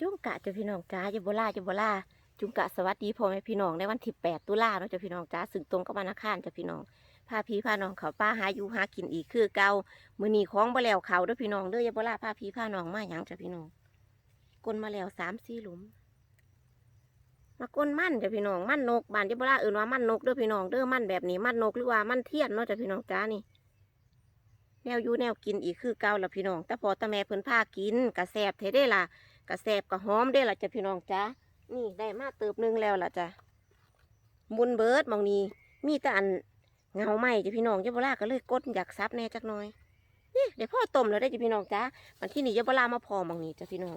จุงกะเจ้าพี่น้องจ้าจะโบลาจะโบลาจุงกะสวัสดีพ่อแม่พี่น้องในวันที่8ตุลาเนาะเจ้าพี่น้องจ้าซึ่งตรงกับวันอังคารเจ้าพี่น้องพาพี่พาน้องเขาป้าหาอยู่หากินอีกคือเก่ามือนี้องบ่แล้วเขาด้อพี่น้องเด้ออย่าโบลาพาพี่พาน้องมาหยังเจ้าพี่น้องกลนมาแล้วสามสี่หลุมมาก้นมั่นเจ้าพี่น้องมั่นนกบ้านจะบลาเอื่นว่ามั่นนกเด้อพี่น้องเด้อมั่นแบบนี้มั่นนกหรือว่ามั่นเทียนเนาะเจ้าพี่น้องจ้านี่ แนวยูแนวกินอีกคือเก่าละพี่น้องแต่พอตาแม่เพิ่นพากินกระแสบเทได้ล่ะ กระแสบกระหอมได้ล่ะจ้ะพี่น้องจ้านี่ได้มาเติบหนึงแล้วล่ะจ้ะบุญเบิดมองนี้มีแต่อันเงาไหมจ้ะพี่น้องยบลาก็เลยกดอยากซับแน่จักหน่อยนี่เดี๋ยวพ่อต้มแล้วได้จ้ะพี่น้องจ้าวันที่นี่ยบลามาพอมองนี้จ้ะพี่น้อง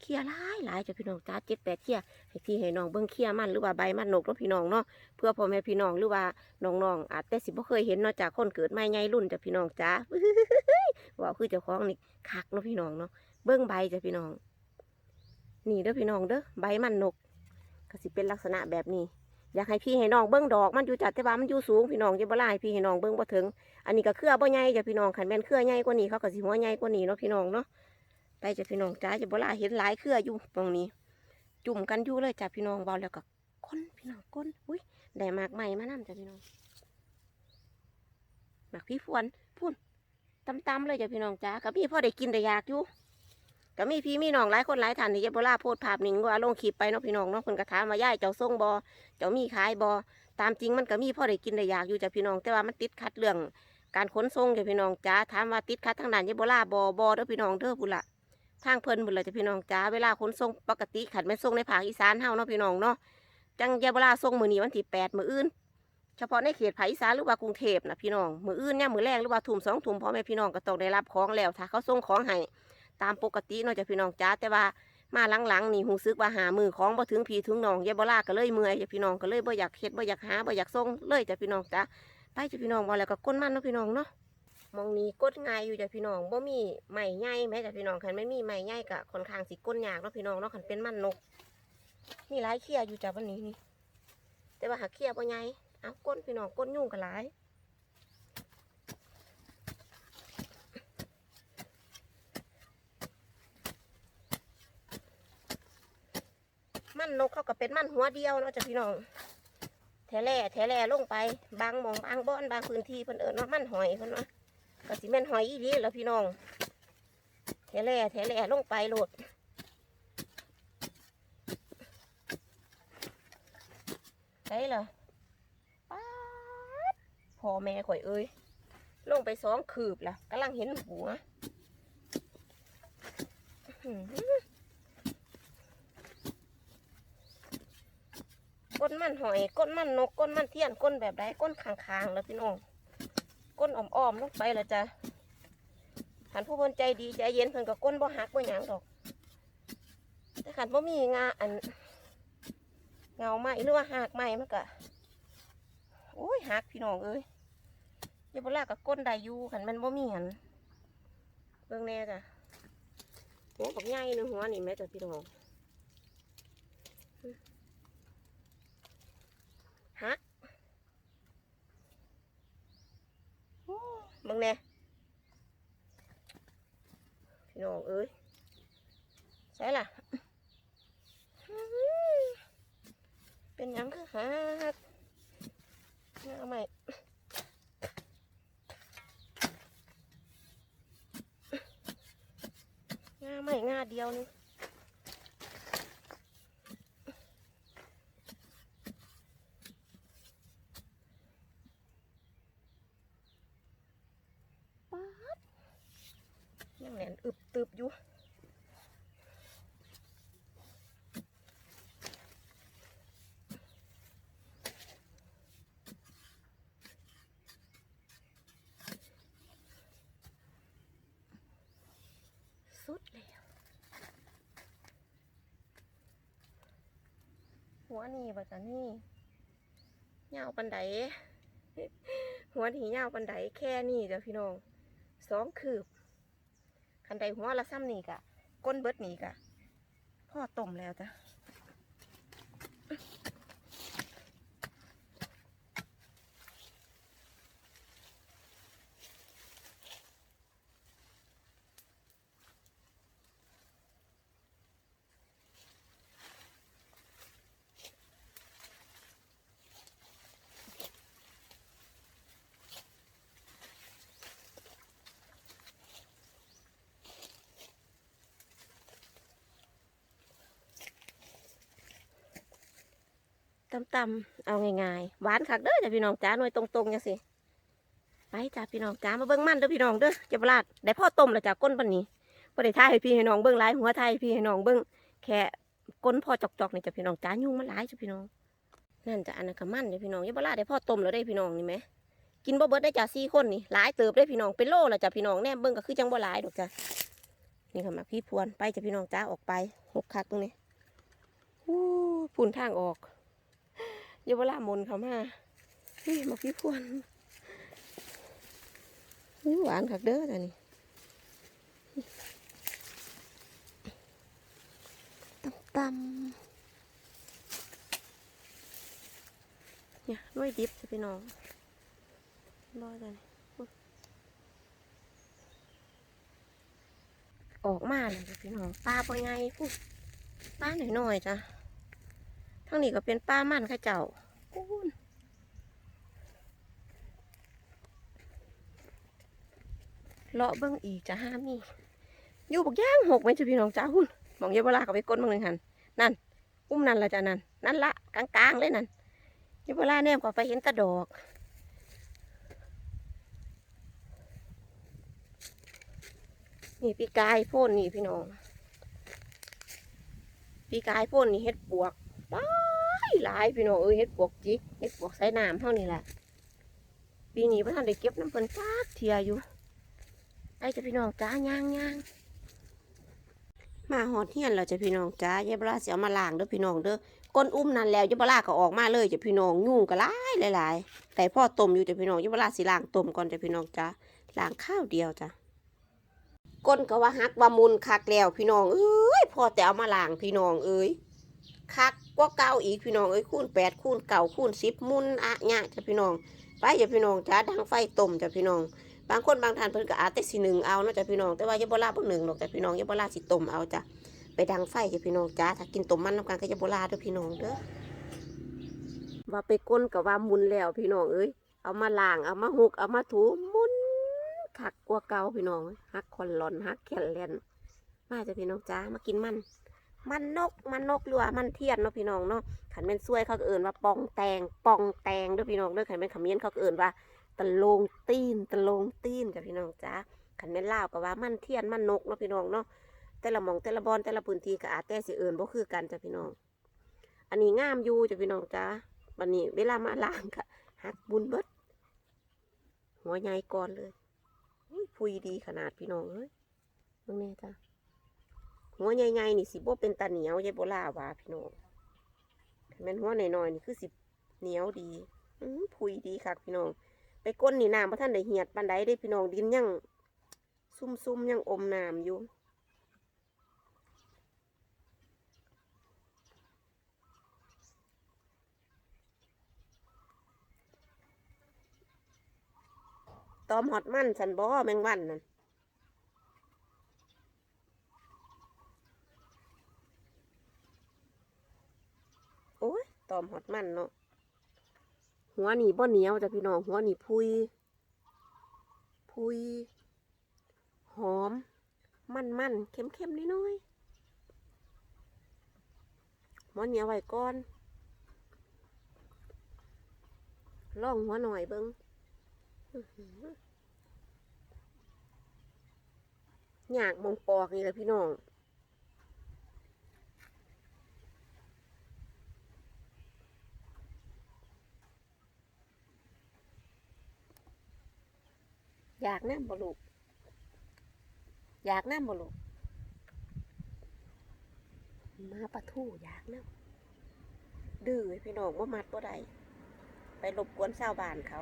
เคี่ยหลายหลายจ้ะพี่น้องจ้าเจ็ดแปดเคี่ยให้พี่ให้น้องเบิ่งเคี่ยมันหรือว่าใบมันนกเนาะพี่น้องเนาะเพื่อพ่อแม่พี่น้องหรือว่าน้องๆอาจแต่สิบ่เคยเห็นเนาะจากคนเกิดใหม่ใหญ่รุ่นจ้ะพี่น้องจ้าว่าคือเจ้าของนี่คักเนาะพี่น้องเนาะเบิ้งใบจ้ะพี่น้อง นี่เด้อพี่น้องเด้อใบมันนกก็สิเป็นลักษณะแบบนี้ อยากให้พี่ให้น้องเบิ้งดอกมันอยู่จัดแต่ว่ามันอยู่สูงพี่น้องจะบ่ไล่พี่ให้น้องเบิ้งบ่ถึง อันนี้ก็เครือบ่ใหญ่จ้ะพี่น้องขันแม่นเครือใหญ่กว่านี้เขาก็สิหัวใหญ่กว่านี้เนาะพี่น้องเนาะไปจ้ะพี่น้องจ้าจะบ่ไล่เห็นหลายเครืออยู่ตรงนี้ จุ่มกันอยู่เลยจ้ะพี่น้องเบาแล้วก็ก้นพี่น้องก้นอุ้ยได้มากใหม่มานํจ้ะพี่น้องหมักพี่ฟวนพุ่นตำๆเลยจ้ะพี่น้องจ้ากับพี่พ่อได้กินได้อยากอยู่ ก็มีพี่มีน้องหลายคนหลายท่านที่จะโบลาโพดภาพนิ่งว่าลงคลิปไปเนาะพี่น้องเนาะเพิ่นก็ถามว่าย่ายเจ้าส่งบอเจ้ามีขายบอตามจริงมันก็มีพ่อได้กินได้อยากอยู่จ้ะพี่น้อง แต่ว่ามันติดขัดเรื่อง การขนส่งจ้ะพี่น้องจ้าถามว่าติดขัดทางด้านยะโบลาบอบอเด้อพี่น้องเด้อพุ่นละทางเพิ่นพุ่นละจ้ะพี่น้องจ้าเวลาขนส่งปกติขันแม่ส่งในภาคอีสานเฮาเนาะพี่น้องเนาะจังยะโบลาส่งมือนี้วันที่แปดมืออื่น เฉพาะในเขตภาคอีสานหรือว่ากรุงเทพนะพี่น้องมืออื่นเนี่ยมือแรงหรือว่าทุ่มสองทุ่มพ่อแม่พี่น้องก็ต้องได้รับของแล้วถ้าเขาส่งของให้ ตามปกติเนาะจ้ะพี่น้องจ้าแต่ว่ามาหลังๆนี่หูซึกว่าหามือของบ่ถึงพี่ถึงน้องยายบ่ลาก็เลยเมื่อยจ้ะพี่น้องก็เลยบ่อยากเฮ็ดบ่อยากหาบ่อยากส่งเลยจ้ะพี่น้องจ้าไปจ้ะพี่น้องว่าแล้วก็ก้นมันเนาะพี่น้องเนาะมองนี้กดง่ายอยู่จ้ะพี่น้องบ่มีไม้ใหญ่แม้จ้ะพี่น้องคันไม่มีไม้ใหญ่ก็ค่อนข้างสิก้นยากเนาะพี่น้องเนาะคันเป็นมันนกมีหลายเขี้ยอยู่จ้ะวันนี้นี่แต่ว่าหากเขี้ยบ่ใหญ่เอาก้นพี่น้องก้นยุ่งกันหลาย มันนกเขาก็เป็นมันหัวเดียวเนาะจ้ะพี่น้องแถแล่แถแล่ลงไป บางมองบางบ้อนบางพื้นที่เพิ่นเอิญว่ามันหอยเพิ่นว่าก็สิแม่นหอยอีดีแล้วพี่น้องแถแล่แถแล่ลงไปโหลดได้เหรอป๊าดพ่อแม่ข่อยเอ้ยลงไปสองคืบละกำลังเห็นหัวอื้อหือ ก้นมันหอยก้นมันนกก้นมันเทียนก้นแบบใดก้นคางๆแล้วพี่น้องก้นอ้อมๆลงไปแล้วจ้ะขันผู้คนใจดีใจเย็นเพิ่นก็ก้นบ่หักบ่หยังดอก แต่ขันบ่มีงาอันเงาไม้หรือว่าหักไม้มันก็โอ้ยหักพี่น้องเอ้ยยวพลากับก้นได้อยู่ขันมันบ่มีหันเบิ่งแน่จ้ะหัวบักใหญ่หนึงหัวนี่แม่จ้ะพี่น้องหักโอ้เบิ่งแน่พี่น้องเอ้ยใช่ล่ะ เป็นยังคือหักงาใหม่งาใหม่งาเดียวนี่าดยัง แหนนอึบตึบอยู่สุดแล้วหัวนี่บัดนี้ยาปันไดหัวนี่ยาปันไดแค่นี่จ้ะพี่น้องสองคืบ คันใดหัวละซ้ำนี่กะก้นเบิดนี่กะพ่อต้มแล้วจ้ะ ตำๆเอาง่ายๆหวานคักเด้อจ้ะพี่น้องจ้าหน่วยตรงๆจังสิไปจ้ะพี่น้องจ้ามาเบิ่งมันเด้อพี่น้องเด้อเจะบลาดได้พ่อต้มแล้วจ้ะก้นปันนี้บ่ได้ทายให้พี่ให้น้องเบิ่งหลายหัวทายให้พี่ให้น้องเบิ่งแค่ก้นพ่อจอกๆนี่จ้ะพี่น้องจ้ายุ่งมันหลายจ้ะพี่น้องนั่นจ้ะอันนั้นก็มันจ้ะพี่น้องเจะบลาดได้พ่อต้มแล้วได้พี่น้องนี่ไหมกินบ่เบิดได้จ้ะสี่คนนี่หลายเติบได้พี่น้องเป็นโลแล้วจ้ะพี่น้องแน่เบิ่งก็คือจังบ่หลายดอกจ้ะนี่ค่ะมาพี่พวนไปจ้ะพี่น้องจ้าออกไปหกคักตรงนี้พุ่นทางออก เยาวรามนเขามานี่มาพี่พวนนี่หวานคักเด้อแต่นี่ตำตำเนี่ยน้อยดิบจะพี่น้องรอแต่นี่ออกมาเลยพี่น้องปลาปไงปุ๊ปลาหน่อยๆจ้ะ ทั้งนี้ก็เป็นปลามันข้าเจ้าปูนเลาะเบิ้งอีกจะห้ามี อยู่บักย่างหกไหมจะพี่น้องจ้าหุ่นมองเยาวราก็ไปก้นบางหนึ่งหันนั่นอุ้มนั่นละจ้ะนั่นนั่นละกลางๆเลยนั่นเยาวราแนมก็ไปเห็นตะดอกนี่พี่กายพ่นนี่พี่น้องพี่กายพ่นนี่เฮ็ดปวก ป้าหลายพี่น้องเอ้ยเฮ็ดปวกจิกเฮ็ดปวกใส่น้ำเท่านี้แหละปีนี้พ่ท่านได้เก็บน้ำเพิ่นจักเทียอยู่ไอ้จ้าพี่น้องจ้าย่างย่างมาหอดเทียนเราจะพี่น้องจ้าเยบลาเสียมาล้างเด้อพี่น้องเด้อก้นอุ้มนั่นแล้วเยบลาก็ออกมาเลยจะพี่น้องยุ่งก็หลายหลายหลายแต่พ่อต้มอยู่จะพี่น้องเยบลาสิล้างต้มก่อนจะพี่น้องจ้าล้างข้าวเดียวจ้ะก้นก็ว่าฮักว่ามุนคักแล้วพี่น้องเอ้ยพ่อแต่เอามาล้างพี่น้องเอ้ยคัก กว่าเก่าอีกพี่น้องเอ้ยคูณแปดคูณเก่าคูณสิบมุนอะเนี่ยจ้ะพี่น้องไปอย่าพี่น้องจ้าดังไฟต้มจ้ะพี่น้อง บางคนบางท่านเพิ่นก็อาจแต่สิหนึ่งเอาเนาะจ้ะพี่น้องแต่ว่าย่าบ่ลาบ่หนึ่งหรอกจ้ะพี่น้องย่าบ่ลาสิต้มเอาจ้ะไปดังไฟจ้ะพี่น้องจ้าถ้ากินต้มมันน้ำกันก็อย่าบ่ลาเด้อพี่น้องเด้อว่าไปก้นกับว่ามุนแล้วพี่น้องเอ้ยเอามาล้างเอามาหุกเอามาถูมุนคักกว่าเก่าพี่น้องฮักคอนหลอนฮักแขนแลนมาจ้ะพี่น้องจ้ามากินมัน มันนกมันนกหรือว่ามันเทียนเนาะพี่น้องเนาะขันเป็นซวยเขาก็เอิ่นว่าปองแตงปองแตงด้วยพี่น้องด้วยขันเป็นขมิ้นเขาก็เอิ่นว่าตะลงตีนตะลงตีนกับพี่น้องจ้าขันเป็นลาวก็ว่ามันเทียนมันนกเนาะพี่น้องเนาะแต่ละหมองแต่ละบอนแต่ละพื้นที่ก็อาจแต่สิเอิ่นบ่คือกันจ้ะพี่น้อง อันนี้งามอยู่จ้ะพี่น้องจ้าวันนี้เวลามาล้างก็หักบุญเบิดหัวใหญ่ก่อนเลยพุยดีขนาดพี่น้องเอ้ยตรงนี้จ้า หัวใหญ่ๆนี่สิบ่เป็นตาเหนียวยายโบลาว่าพี่น้องแม่นหัวหน่อยๆนี่คือสิเหนียวดีอืพุยดีคักพี่น้อง ไปก้นนี่น้ำพระท่านได้เหียดปันไดได้พี่น้องดินยังซุ่มๆยังอมน้ำอยู่ตอมหอดมันสันบ่แมงวันนั่น โอ้ยตอมหอดมันเนาะหัวหนีบ่เหนียวจ้ะพี่น้องหัวหนีพุย พุย หอม มันมันเค็มเค็มๆน้อยๆหัวเหนียวไว้ก่อนล่องหัวหน่อยเบิงอื้อหืออยากมองปอกนี่แหละพี่น้อง อยากน้ำบ่ลูกอยากน้ำบ่ลูกมาปะทู่อยากน้ำดื้อพี่น้องว่ามัดบ่ได้ไปรบกวนชาวบ้านเขา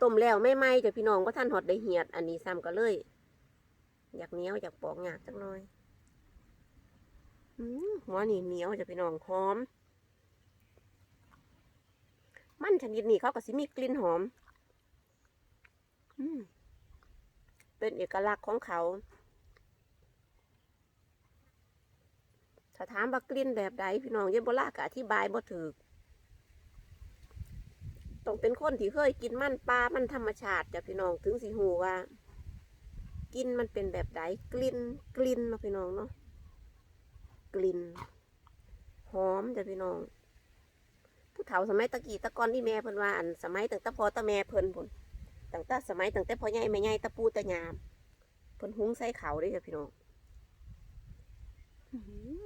ต้มแล้วไม่ไหมจ้ะพี่น้องว่าท่านหอดได้เหียด อันนี้ซ้ำก็เลย อยากเหนียวอยากปอกหยากจังน่อยหัวนี่เหนียวจ้ะพี่น้องหอม มันชนิดนี้เขาก็สิมีกลิ่นหอม อืมเป็นเอกลักษณ์ของเขาถ้าถามว่ากลิ่นแบบใดพี่น้องเยบบลากอธิบายบ่ถูกต้องเป็นคนที่เคยกินมันปลา มันธรรมชาติจ้ะพี่น้องถึงสิหูว่า กินมันเป็นแบบใดกลิ่นกลิ่นเนาะพี่น้องเนาะกลิ่นหอมจ้ะพี่น้อง ผู้เฒ่าสมัยตะกี้ตะกอนที่แม่เพิ่นว่าอันสมัยตั้งแต่พ่อตะแม่เพิ่นพุ่นตั้งแต่สมัยตั้งแต่พ่อใหญ่แม่ใหญ่ตะปูตะยามเพิ่นหุงใส่เขาวเด้จ้ะพี่น้องอื้อหือ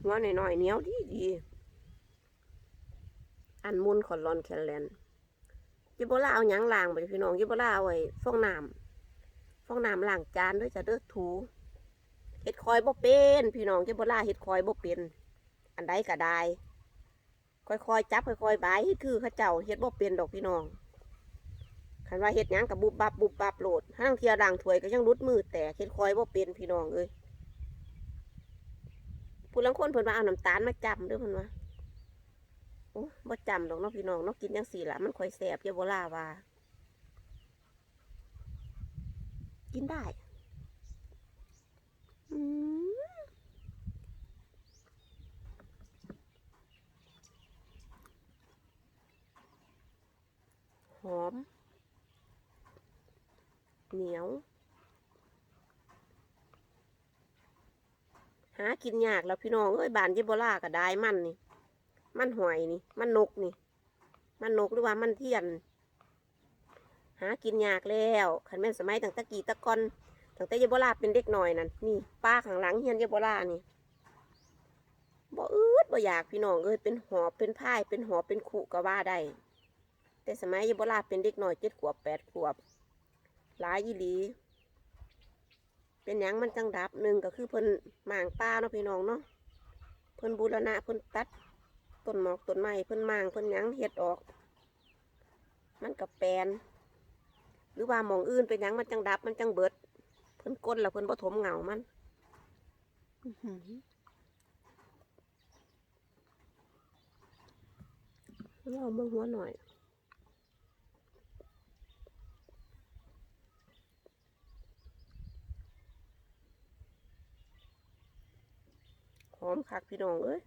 หัวหน่อยๆเนี้ยดีดีอันมุนขอนรอนแคนแลนยิบโบลาเอาหยังล้างไปพี่น้องยิบโบลาเอาไว้ฟองน้ำฟองน้ำล้างจานด้วยจะเด้อดถู เห็ดคอยบ่เป็น พี่น้องยิบโบลาเห็ดคอยบ่เป็น อันใดก็ได้ค่อยๆจับค่อยๆบายเฮ็ดคือเข้าเจ้าเฮ็ดบ่เป็นดอกพี่น้องคันว่าเฮ็ดหยังกับบุบบับบุบบับโหลดห้างเทียด่างถวยก็ยังรุดมือแตกเฮ็ดคอยบ่เป็นพี่น้องเอ้ยผู้ลังคนเพิ่นว่าเอาน้ำตาลมาจำเด้อเพิ่นว่าโอ้บ่จำดอกเนาะพี่น้องเนาะกินจังสี่ล่ะมันค่อยแสบเยาโบลาว่า กินได้ หอม เหนียว หากินยากแล้วพี่น้องเอ้ยบานเยบลาก็ได้มันนี่ มันหอยนี่ มันนกนี่ มันนกหรือว่ามันเทียน หากินยากแล้วขันแม่นสมัยตั้งตะกี้ตะกอน ตั้งแต่เยโบลาเป็นเด็กหน่อยนั่นนี่ป้าข้างหลังเฮียนเยโบลานี่บ่อืดบ่อยากพี่น้องเอ้ยเป็นหอบเป็นพายเป็นหอบเป็นขู่ก็ว่าได้แต่สมัยเยโบลาเป็นเด็กหน่อยเจ็ดขวบแปดขวบหลายยี่หลี เป็นหยังมันจังดับหนึ่งก็คือเพิ่นหมางป้าเนาะพี่น้องเนาะเพิ่นบูรณะเพิ่นตัดต้นหมอกต้นไม้เพิ่นหมางเพิ่นหยังเฮ็ดออก มันกับแปลนหรือว่าหมองอื่นเป็นหยังมันจังดับมันจังเบิด เพิ่นก้นแล้วเพิ่นบ่ถมเหงามันอื้อหือเราเบิ่งหัวหน่อยหอมคักพี่น้องเอ้ย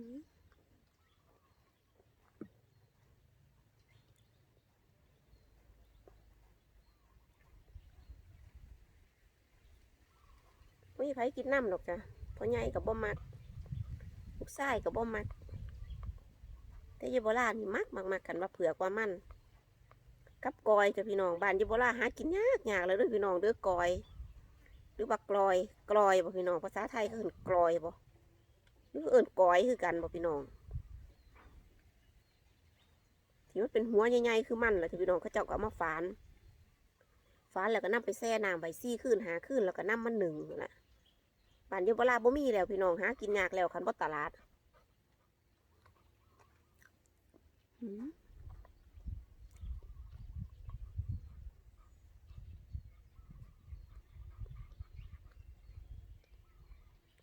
มไม่มีไผกินน้ำหรอกจ้ะเพราะใหญ่กับบ่มักลูกไส้กับบ่มัก แต่ยโบราณนี่มักมักมักกันว่าเผือกว่ามันกับกอยจ้ะพี่น้องบ้านยโบราหากินยากยากเลยด้อพี่น้องเด้อกอย หรือว่ากลอยกลอยบ่พี่น้องภาษาไทยเขาเอิ้นกลอยบ่ หรือเอิญก้อยคือกันบอพี่น้องที่มันเป็นหัวใหญ่ๆคือมันแหละที่พี่น้องเขาเจ้าก็เอามาฟานฟานแล้วก็นำไปแช่น้ำใบซี่ขึ้นหาขึ้นแล้วก็นำมันหนึ่งนั่นล่ะบ้านเยโบราบ่มีแล้วพี่น้องหากินยากแล้วคันบ่ตลาด อืม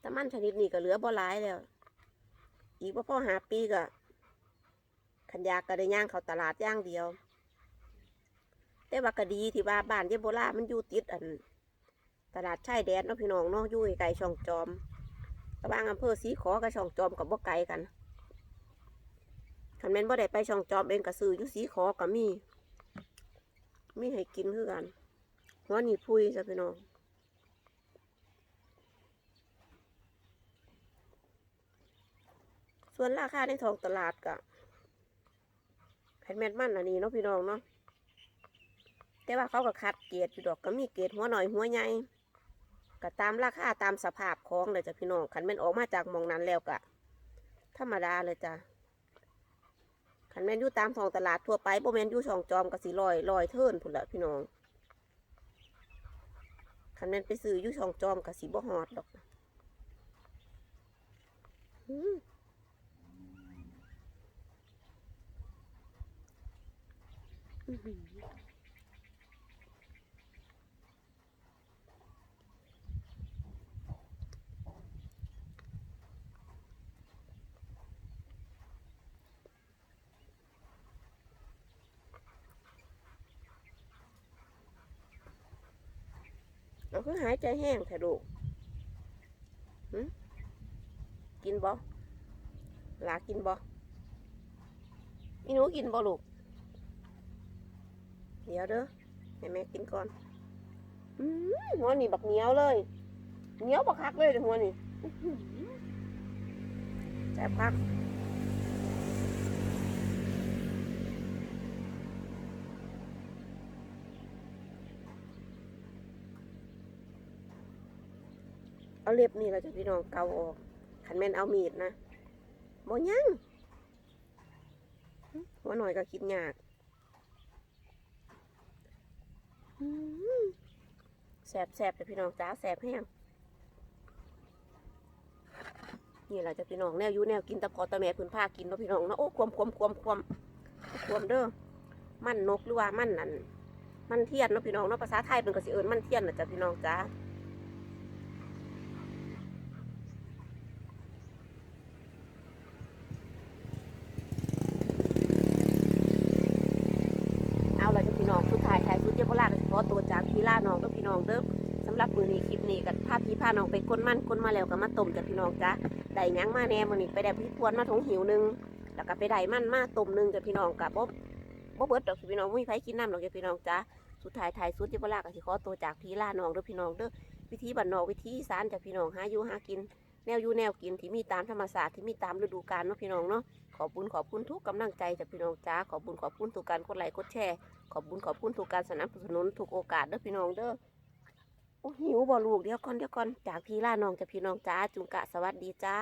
แต่มันชนิดนี้ก็เหลือบ่หลายแล้ว อีกว่าพ่อหาปีก็ขันยากก็ได้ย่างเขาตลาดย่างเดียว แต่ว่าก็ดีที่ว่าบ้านเยโบรามันอยู่ติดอัน ตลาดชายแดนเนาะพี่น้องเนาะอยู่ไกลช่องจอมระหว่างอำเภอสีขอกับช่องจอมกับบ่ไกลกันคันแม่นบ่ได้ไปช่องจอมเองก็ซื้ออยู่สีขอก็มี มีให้กินคือกันหัวนี่พุยจ้ะพี่น้อง ส่วนราคาในท้องตลาดก็แผ่นแม่นมันอันนี้เนาะพี่น้องเนาะแต่ว่าเขาก็คัดเกรดอยู่ดอกก็มีเกรดหัวหน่อยหัวใหญ่ก็ตามราคาตามสภาพของเลยจ้ะพี่น้องคันแม่นออกมาจากมองนั้นแล้วก็ธรรมดาเลยจ้ะคันแม่นอยู่ตามท้องตลาดทั่วไปโบแมนอยู่ช่องจอมก็สิลอยลอยเทินพุ่นละพี่น้องคันแม่นไปซื้ออยู่ช่องจอมก็สิบ่ฮอดดอกอืมอื้อหือ เอาคือหายใจแห้งแท้ลูกกินบ่หลากินบ่อีหนูกินบ่ลูก เดี๋ยวเด้อให้แม่กินก่อนอืมหัวนี่บักเหนียวเลยเหนียวบักคักเลยเด้อหัวนี่แซ่บคักเอาเล็บนี่เราจะพี่น้องเกาออกขันแม่นเอามีดนะบ่ยังหัวหน่อยก็คิดยาก อืม แสบแสบแต่พี่น้องจ้าแสบแห้งนี่เราจะพี่น้องแนวยูแนวกินตะพอตะแม่พื้นผ้ากินเนาะพี่น้องเนาะโอ้ความความความความความเด้อมันนกหรือว่ามันนั่นมันเทียนเนาะพี่น้องเนาะภาษาไทยเป็นก็สิเอิญมันเทียนนะจ้ะพี่น้องจ้าละจ้ะพี่น้องสุดท้ายท้ายสุดเจ้าพลาก็สิขอตัวจากพี่ล่าน้องเด้อพี่น้องเด้อสำหรับมือนี้คลิปนี้กับพาน้องไปก้นมันก้นมาแล้วก็มาต้มจ้ะพี่น้องจ้าได้ยังมาแน่มือนี้ไปได้พี่พวนมาถงหิวหนึงแล้วก็ไปได้มันมาต้มหนึงจ้ะพี่น้องกับบ่บ่เบิดดอกพี่น้องบ่มีไผกินน้ำดอกจ้ะพี่น้องจ้าสุดท้ายท้ายสุดจ้าพลาก็สิขอตัวจากพี่ล่าน้องเด้อพี่น้องเด้อวิธีบ้านนอกวิธีสานจ้ะพี่น้องหาอยู่หากิน แนวอยู่แนวกินที่มีตามธรรมศาสตร์ที่มีตามฤดูกาลเนาะพี่น้องเนาะขอบคุญขอบคุณทุกกำลังใจจากพี่น้องจ้าขอบคุญขอบคุณทุกการกดไลค์กดแชร์ขอบคุญขอบคุณทุกการสนับสนุนทุกโอกาสเด้อพี่น้องเด้อ โอ้หิวบ่ลูกเดี๋ยวก่อนเดี๋ยวก่อนจากพี่ล่าน้องจะพี่น้องจ้าจุงกะสวัสดีจ้า